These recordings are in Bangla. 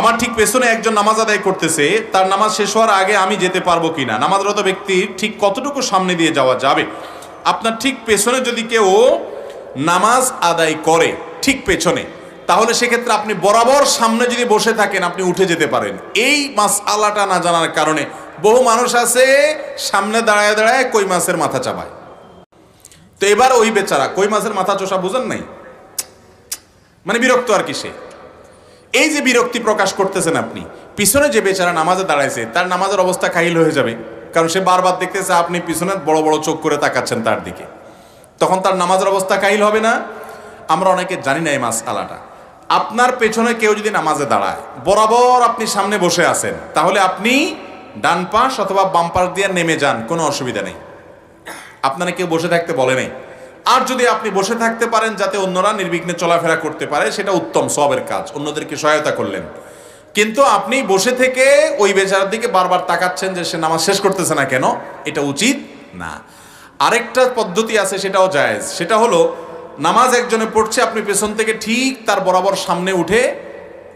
আমার ঠিক পেছনে একজন নামাজ আদায় করতেছে, তার নামাজ শেষ হওয়ার আগে আমি যেতে পারব কিনা? নামাজরত ব্যক্তি ঠিক কতটুকু সামনে দিয়ে যাওয়া যাবে? আপনার ঠিক পেছনে যদি কেউ নামাজ আদায় করে, ঠিক পেছনে, তাহলে সেক্ষেত্রে আপনি বরাবর সামনে যদি বসে থাকেন, আপনি উঠে যেতে পারেন। এই মাস আলাটা না জানার কারণে বহু মানুষ আছে, সামনে দাঁড়ায় দাঁড়ায় কই মাছের মাথা চাবায় তো এবার ওই বেচারা, কই মাছের মাথা চোষা বুঝেন নাই? মানে বিরক্ত আর কি সে? এই যে বিরক্তি প্রকাশ করতেছেন আপনি, পিছনে যে বেচারা নামাজে দাঁড়াইছে, তার নামাজের অবস্থা কাহিল হয়ে যাবে। কারণ সে বারবার দেখতেছে আপনি পিছনে বড় বড় চোখ করে তাকাচ্ছেন তার দিকে। তখন তার নামাজের অবস্থা কাহিল হবে না? আমরা অনেকে জানি না এই মাস আলাটা আপনার পেছনে কেউ যদি নামাজে দাঁড়ায়, বরাবর আপনি সামনে বসে আছেন, তাহলে আপনি ডান পাশ অথবা বাম পাশ দিয়ে নেমে যান, কোনো অসুবিধা নেই। আপনারা কেউ বসে থাকতে বলে নেই। আর যদি আপনি বসে থাকতে পারেন যাতে অন্যরা নির্বিঘ্নে চলাফেরা করতে পারে, সেটা উত্তম সবের কাজ, অন্যদেরকে সহায়তা করলেন। কিন্তু আপনি বসে থেকে ওই বেচারার দিকে বারবার তাকাচ্ছেন যে সে নামাজ শেষ করতেছে না কেন? এটা উচিত না। আরেকটা পদ্ধতি আছে, সেটাও জায়েজ। সেটা হলো, নামাজ একজনে পড়ছে, আপনি পেছন থেকে ঠিক তার বরাবর সামনে উঠে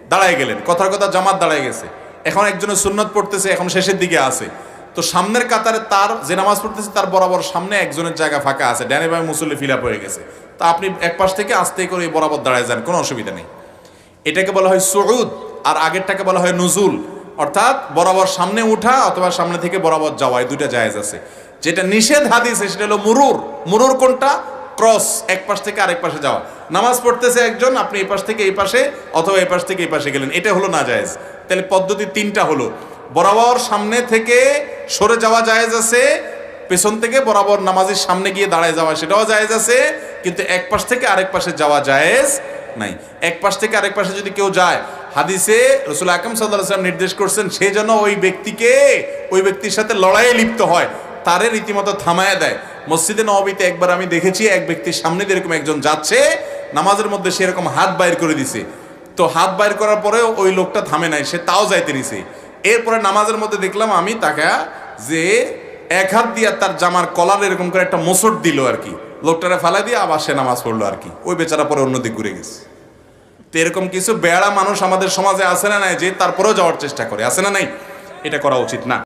দাঁড়ায় গেলেন। কথার কথা জামাত দাঁড়ায় গেছে। এখন একজনের সুন্নত পড়তেছে, এখন শেষের দিকে আছে। তো সামনের কাতারে তার যে নামাজ পড়তেছে, তার বরাবর সামনে একজনের জায়গা ফাঁকা আছে। ডানে ভাই মুসল্লি ফিল হয়ে গেছে। তা আপনি এক পাশ থেকে আস্তে করে বরাবর দাঁড়ায় যান, কোনো অসুবিধা নেই। এটাকে বলা হয় সুউদ, আর আগেরটাকে বলা হয় নজুল। অর্থাৎ বরাবর সামনে উঠা অথবা সামনে থেকে বরাবর যাওয়া দুইটা জায়েজ আছে। যেটা নিষেধ হাদিসে, সেটা হলো মুরুর। মুরুর কোনটা? ক্রস, এক পাশ থেকে আরেক পাশে যাওয়া। নামাজ পড়তেছে একজন, আপনি এই পাশ থেকে এই পাশে অথবা এই পাশ থেকে এই পাশে গেলেন। এটা হলো না জায়েজ। তাহলে পদ্ধতি তিনটা হলো। বরাবর সামনে থেকে সরে যাওয়া জায়েজ আছে, পেছন থেকে বরাবর নামাজের সামনে গিয়ে দাঁড়ায় যাওয়া সেটাও জায়েজ আছে, কিন্তু এক পাশ থেকে আরেক পাশে যাওয়া জায়েজ নাই। এক পাশ থেকে আরেক পাশে যদি কেউ যায়, হাদিসে রসুল আকরম সাল্লাম নির্দেশ করছেন, সে যেন ওই ব্যক্তিকে, ওই ব্যক্তির সাথে লড়াইয়ে লিপ্ত হয়, তারে রীতিমতো থামায় দেয়। মসজিদে নবীতে একবার আমি দেখেছি, এক ব্যক্তির সামনে এরকম একজন যাচ্ছে, নামাজের মধ্যে সে এরকম হাত বাইর করে দিছে। তো হাত বাইর করার পরেও ওই লোকটা থামে নাই, সে তাও যাইতে নিছে। এরপরে নামাজের মধ্যে দেখলাম আমি তাকে যে এক হাত দিয়ে তার জামার কলার এরকম করে একটা মোসট দিল আর কি। লোকটারে ফেলা দিয়ে আবার সে নামাজ পড়ল আর কি। ওই বেচারা পরে অন্যদিক ঘুরে গেছে। তো এরকম কিছু বেড়া মানুষ আমাদের সমাজে আসে না নাই যে তারপরেও যাওয়ার চেষ্টা করে। আসে না নাই? এটা করা উচিত না।